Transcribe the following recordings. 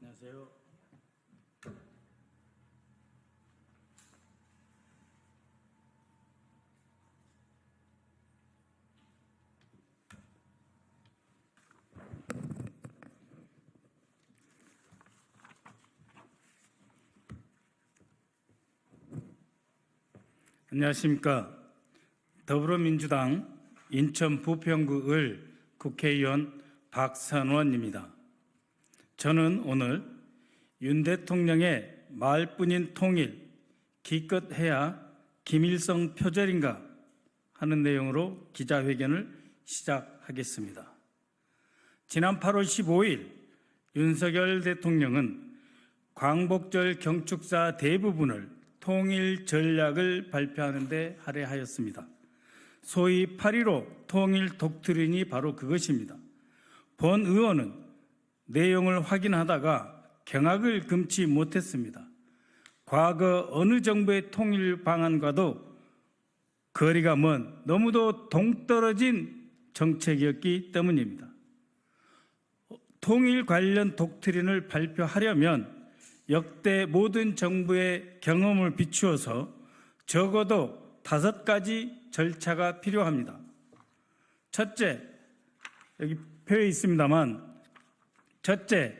안녕하세요. 안녕하십니까. 더불어민주당 인천 부평구 을 국회의원 박선원입니다. 저는 오늘 윤 대통령의 말뿐인 통일 기껏 해야 김일성 표절인가 하는 내용으로 기자회견을 시작하겠습니다. 지난 8월 15일 윤석열 대통령은 광복절 경축사 대부분을 통일 전략을 발표하는 데 할애하였습니다. 소위 8.15 통일 독트린이 바로 그것입니다. 본 의원은 내용을 확인하다가 경악을 금치 못했습니다. 과거 어느 정부의 통일 방안과도 거리가 먼 너무도 동떨어진 정책이었기 때문입니다. 통일 관련 독트린을 발표하려면 역대 모든 정부의 경험을 비추어서 적어도 다섯 가지 절차가 필요합니다. 첫째, 여기 표에 있습니다만, 첫째,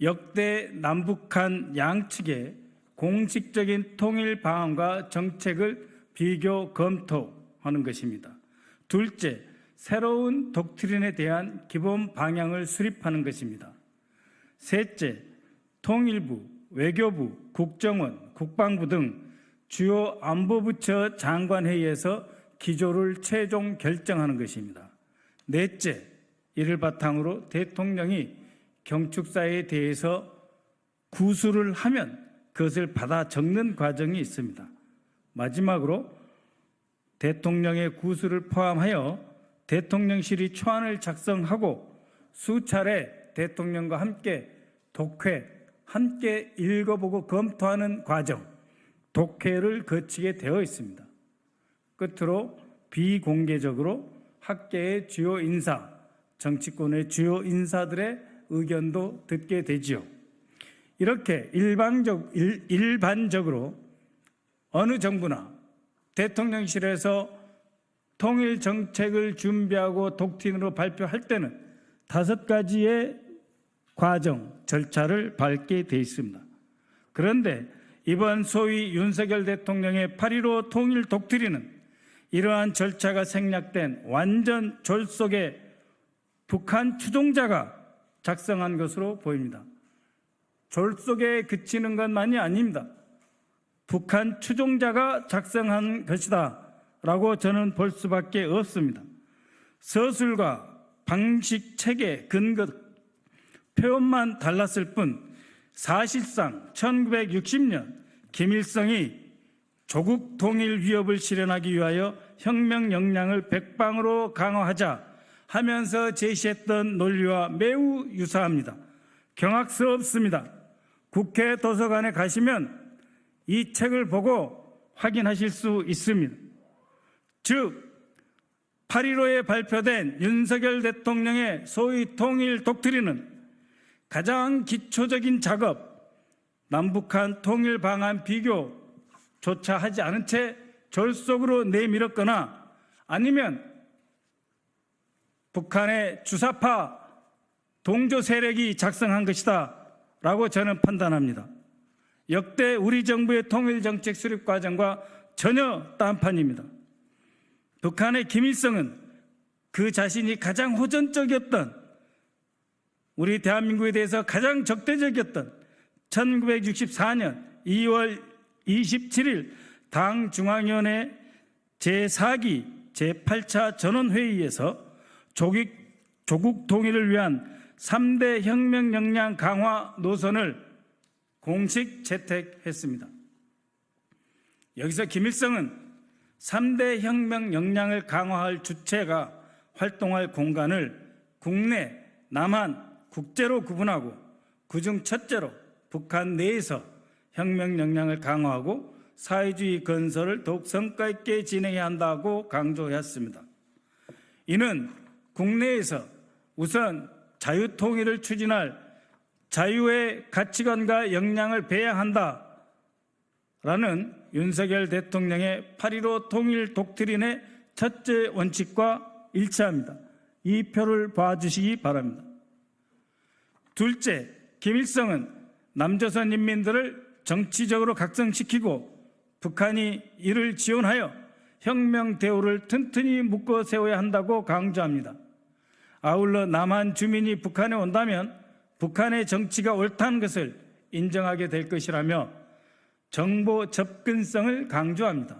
역대 남북한 양측의 공식적인 통일 방안과 정책을 비교 검토하는 것입니다. 둘째, 새로운 독트린에 대한 기본 방향을 수립하는 것입니다. 셋째, 통일부, 외교부, 국정원, 국방부 등 주요 안보부처 장관회의에서 기조를 최종 결정하는 것입니다. 넷째, 이를 바탕으로 대통령이 경축사에 대해서 구술을 하면 그것을 받아 적는 과정이 있습니다. 마지막으로 대통령의 구술을 포함하여 대통령실이 초안을 작성하고 수차례 대통령과 함께 독회, 함께 읽어보고 검토하는 과정, 독회를 거치게 되어 있습니다. 끝으로 비공개적으로 학계의 주요 인사, 정치권의 주요 인사들의 의견도 듣게 되지요. 이렇게 일방적, 일, 일반적으로 어느 정부나 대통령실에서 통일 정책을 준비하고 독트린으로 발표할 때는 다섯 가지의 과정, 절차를 밟게 돼 있습니다. 그런데 이번 소위 윤석열 대통령의 8.15 통일 독트린은 이러한 절차가 생략된 완전 졸속의 북한 추종자가 작성한 것으로 보입니다. 졸속에 그치는 것만이 아닙니다. 북한 추종자가 작성한 것이다. 라고 저는 볼 수밖에 없습니다. 서술과 방식, 체계, 근거, 표현만 달랐을 뿐 사실상 1960년 김일성이 조국 통일 위협을 실현하기 위하여 혁명 역량을 백방으로 강화하자 하면서 제시했던 논리와 매우 유사합니다. 경악스럽습니다. 국회 도서관에 가시면 이 책을 보고 확인하실 수 있습니다. 즉, 8.15에 발표된 윤석열 대통령의 소위 통일 독트린은 가장 기초적인 작업, 남북한 통일 방안 비교조차 하지 않은 채 졸속으로 내밀었거나 아니면 북한의 주사파 동조 세력이 작성한 것이다 라고 저는 판단합니다. 역대 우리 정부의 통일 정책 수립 과정과 전혀 딴판입니다. 북한의 김일성은 그 자신이 가장 호전적이었던 우리 대한민국에 대해서 가장 적대적이었던 1964년 2월 27일 당 중앙위원회 제4기 제8차 전원회의에서 조국, 조국 통일을 위한 3대 혁명 역량 강화 노선을 공식 채택했습니다. 여기서 김일성은 3대 혁명 역량을 강화할 주체가 활동할 공간을 국내, 남한, 국제로 구분하고 그중 첫째로 북한 내에서 혁명 역량을 강화하고 사회주의 건설을 더욱 성과 있게 진행해야 한다고 강조했습니다. 이는 국내에서 우선 자유통일을 추진할 자유의 가치관과 역량을 배양한다. 라는 윤석열 대통령의 8.15 통일 독트린의 첫째 원칙과 일치합니다. 이 표를 봐주시기 바랍니다. 둘째, 김일성은 남조선 인민들을 정치적으로 각성시키고 북한이 이를 지원하여 혁명 대우를 튼튼히 묶어 세워야 한다고 강조합니다. 아울러 남한 주민이 북한에 온다면 북한의 정치가 옳다는 것을 인정하게 될 것이라며 정보 접근성을 강조합니다.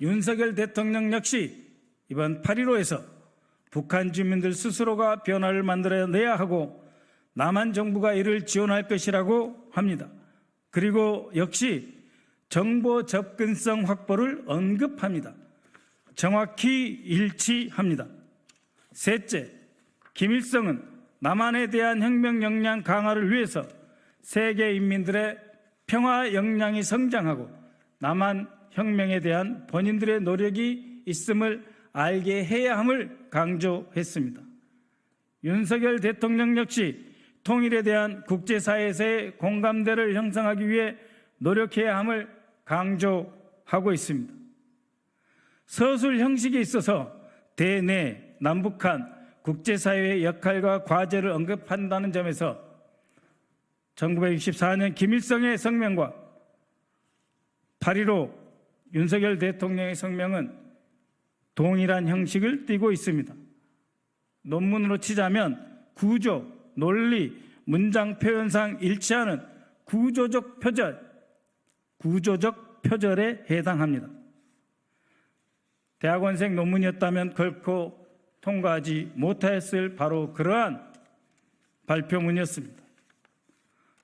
윤석열 대통령 역시 이번 8.15에서 북한 주민들 스스로가 변화를 만들어내야 하고 남한 정부가 이를 지원할 것이라고 합니다. 그리고 역시 정보 접근성 확보를 언급합니다. 정확히 일치합니다. 셋째, 김일성은 남한에 대한 혁명 역량 강화를 위해서 세계 인민들의 평화 역량이 성장하고 남한 혁명에 대한 본인들의 노력이 있음을 알게 해야 함을 강조했습니다. 윤석열 대통령 역시 통일에 대한 국제사회에서의 공감대를 형성하기 위해 노력해야 함을 강조하고 있습니다. 서술 형식에 있어서 대내, 남북한 국제사회의 역할과 과제를 언급한다는 점에서 1964년 김일성의 성명과 8.15 윤석열 대통령의 성명은 동일한 형식을 띠고 있습니다. 논문으로 치자면 구조, 논리, 문장 표현상 일치하는 구조적 표절, 구조적 표절에 해당합니다. 대학원생 논문이었다면 결코 통과하지 못하였을 바로 그러한 발표문이었습니다.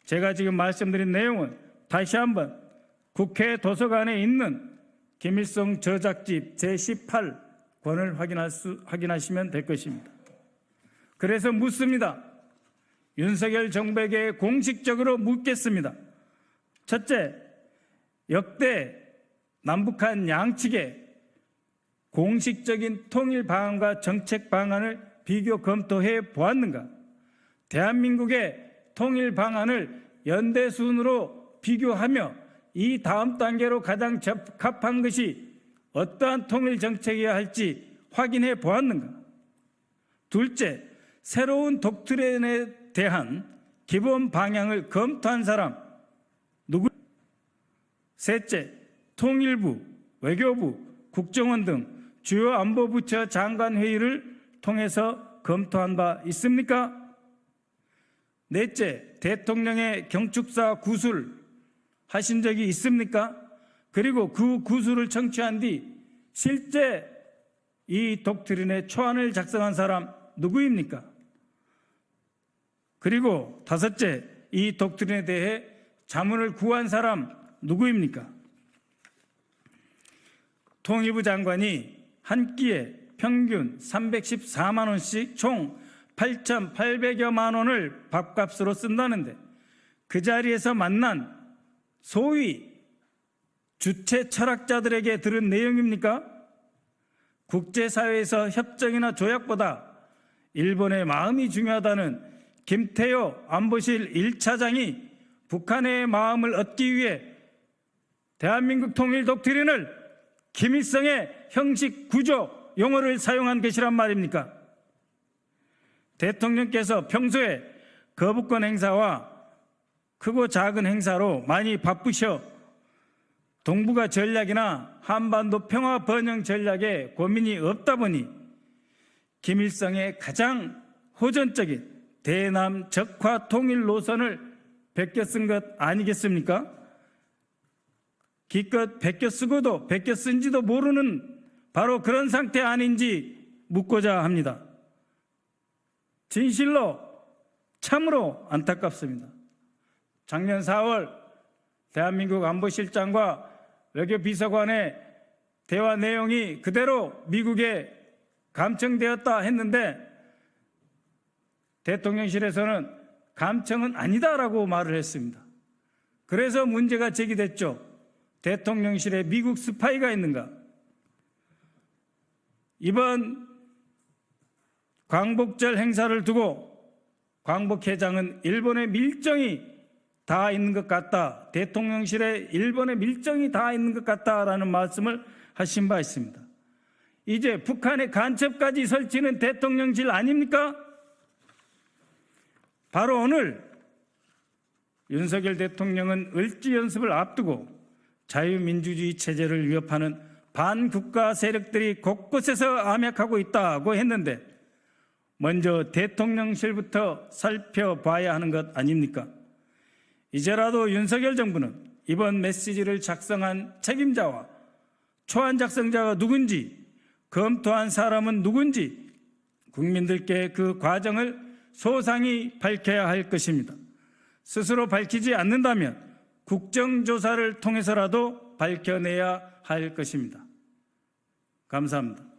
제가 지금 말씀드린 내용은 다시 한번 국회 도서관에 있는 김일성 저작집 제18권을 확인할 수, 확인하시면 될 것입니다. 그래서 묻습니다. 윤석열 정부에게 공식적으로 묻겠습니다. 첫째, 역대 남북한 양측의 공식적인 통일 방안과 정책 방안을 비교 검토해 보았는가? 대한민국의 통일 방안을 연대 순으로 비교하며 이 다음 단계로 가장 적합한 것이 어떠한 통일 정책이어야 할지 확인해 보았는가? 둘째, 새로운 독트린에 대한 기본 방향을 검토한 사람 누구? 셋째, 통일부, 외교부, 국정원 등 주요 안보부처 장관 회의를 통해서 검토한 바 있습니까? 넷째, 대통령의 경축사 구술 하신 적이 있습니까? 그리고 그 구술을 청취한 뒤 실제 이 독트린의 초안을 작성한 사람 누구입니까? 그리고 다섯째, 이 독트린에 대해 자문을 구한 사람 누구입니까? 통일부 장관이 한 끼에 평균 314만 원씩 총 8,800여만 원을 밥값으로 쓴다는데 그 자리에서 만난 소위 주체 철학자들에게 들은 내용입니까? 국제사회에서 협정이나 조약보다 일본의 마음이 중요하다는 김태효 안보실 1차장이 북한의 마음을 얻기 위해 대한민국 통일 독트린을 김일성의 형식 구조 용어를 사용한 것이란 말입니까? 대통령께서 평소에 거부권 행사와 크고 작은 행사로 많이 바쁘셔 동북아 전략이나 한반도 평화 번영 전략에 고민이 없다 보니 김일성의 가장 호전적인 대남 적화 통일 노선을 베껴 쓴 것 아니겠습니까? 기껏 베껴 쓰고도 베껴 쓴지도 모르는 바로 그런 상태 아닌지 묻고자 합니다. 진실로 참으로 안타깝습니다. 작년 4월 대한민국 안보실장과 외교 비서관의 대화 내용이 그대로 미국에 감청되었다 했는데 대통령실에서는 감청은 아니다라고 말을 했습니다. 그래서 문제가 제기됐죠. 대통령실에 미국 스파이가 있는가? 이번 광복절 행사를 두고 광복회장은 일본의 밀정이 다 있는 것 같다. 대통령실에 일본의 밀정이 다 있는 것 같다라는 말씀을 하신 바 있습니다. 이제 북한의 간첩까지 설치는 대통령실 아닙니까? 바로 오늘 윤석열 대통령은 을지 연습을 앞두고 자유민주주의 체제를 위협하는 반국가 세력들이 곳곳에서 암약하고 있다고 했는데 먼저 대통령실부터 살펴봐야 하는 것 아닙니까? 이제라도 윤석열 정부는 이번 메시지를 작성한 책임자와 초안 작성자가 누군지 검토한 사람은 누군지 국민들께 그 과정을 소상히 밝혀야 할 것입니다. 스스로 밝히지 않는다면 국정조사를 통해서라도 밝혀내야 할 것입니다. 감사합니다.